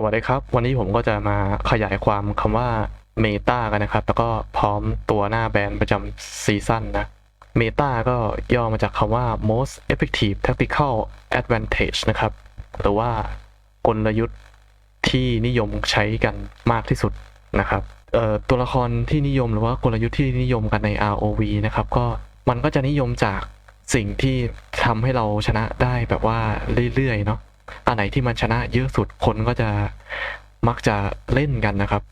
สวัสดีครับ วันนี้ผมก็จะมาขยายความคำว่าเมตากันนะครับ แล้วก็พร้อมตัวหน้าแบรนด์ประจำซีซั่นนะเมตาก็ย่อมาจากคำว่า most effective tactical advantage นะครับ หรือว่ากลยุทธ์ที่นิยมใช้กันมากที่สุดนะครับตัวละครที่นิยมหรือว่ากลยุทธ์ที่นิยมกันใน ROV นะครับ ก็มันก็จะนิยมจากสิ่งที่ทำให้เราชนะได้แบบว่าเรื่อยๆเนาะ อันไหนที่มันชนะเยอะสุดคนก็จะมักจะเล่นกันนะครับ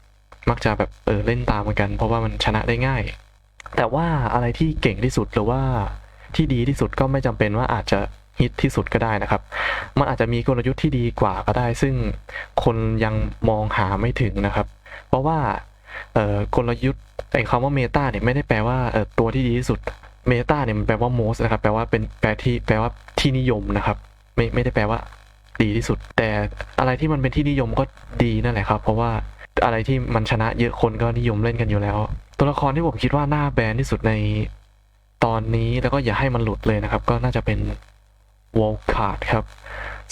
มักจะแบบเออเล่นตามกัน เพราะว่ามันชนะได้ง่าย แต่ว่าอะไรที่เก่งที่สุดหรือว่าที่ดีที่สุดก็ไม่จำเป็นว่าอาจจะฮิตที่สุดก็ได้นะครับ มันอาจจะมีกลยุทธ์ที่ดีกว่าก็ได้ ซึ่งคนยังมองหาไม่ถึงนะครับ เพราะว่าเอ่อกลยุทธ์ไอ้คำว่าเมตาเนี่ยไม่ได้แปลว่าเอ่อตัวที่ดีที่สุดเมตาเนี่ยมันแปลว่า most นะครับ แปลว่าเป็นแปลที่แปลว่าที่นิยมนะครับ ไม่ไม่ได้แปลว่า ดีที่สุด แต่อะไรที่มันเป็นที่นิยมก็ดีนั่นแหละครับ เพราะว่าอะไรที่มันชนะเยอะคนก็นิยมเล่นกันอยู่แล้ว ตัวละครที่ผมคิดว่าหน้าแบรนด์ที่สุดในตอนนี้แล้วก็อย่าให้มันหลุดเลยนะครับ ก็น่าจะเป็นวอลคาร์ดครับ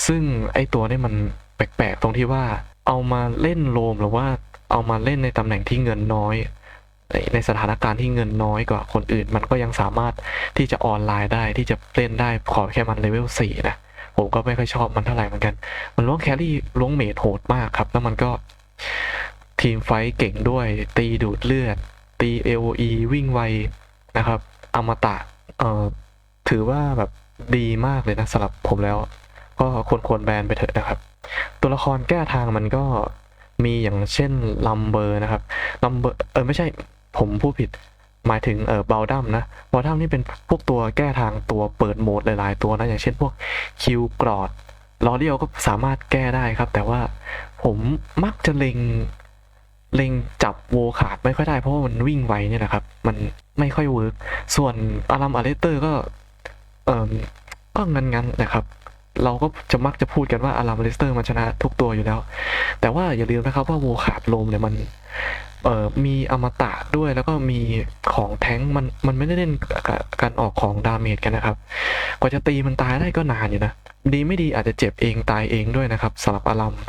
ซึ่งไอตัวนี้มันแปลกๆ ตรงที่ว่าเอามาเล่นโลมหรือว่าเอามาเล่นในตำแหน่งที่เงินน้อย ในในสถานการณ์ที่เงินน้อยกว่าคนอื่น มันก็ยังสามารถที่จะออนไลน์ได้ที่จะเล่นได้ขอแค่มันเลเวลสี่นะ ผมก็ไม่ค่อยชอบมันเท่าไหร่เหมือนกัน มันล้วงแครี่ล้วงเมดโหดมากครับ แล้วมันก็ทีมไฟท์เก่งด้วย ตีดูดเลือด ตี AOE วิ่งไวนะครับ อมตะเอ่อถือว่าแบบดีมากเลยนะสำหรับผมแล้ว ก็ควรควรแบนไปเถอะนะครับ ตัวละครแก้ทางมันก็มีอย่างเช่นลัมเบอร์นะครับลัมเบอร์เออไม่ใช่ผมพูดผิด หมายถึงเออบาลดัมนะบาลดัมนี่เป็นพวกตัวแก้ทางตัวเปิดโหมดหลาย ๆ ตัวนะอย่างเช่นพวกคิวกรอดลอเรียลก็สามารถแก้ได้ครับ แต่ว่าผมมักจะเล็งเล็งจับโวขาดไม่ค่อยได้เพราะว่ามันวิ่งไวเนี่ยนะครับ มันไม่ค่อยเวิร์กส่วนอารัมอาเลเตอร์ก็เอ่อก็งั้นๆนนะครับ เราก็จะมักจะพูดกันว่าอารัมอาเลเตอร์มันชนะทุกตัวอยู่แล้ว แต่ว่าอย่าลืมนะครับว่าโวขาดลมเนี่ยมัน เอ่อมีอมตะด้วยแล้วก็มีของแท้งมันมันไม่ได้เล่นการออกของดาเมจกันนะครับ กว่าจะตีมันตายได้ก็นานอยู่นะ ดีไม่ดีอาจจะเจ็บเองตายเองด้วยนะครับสำหรับอารัม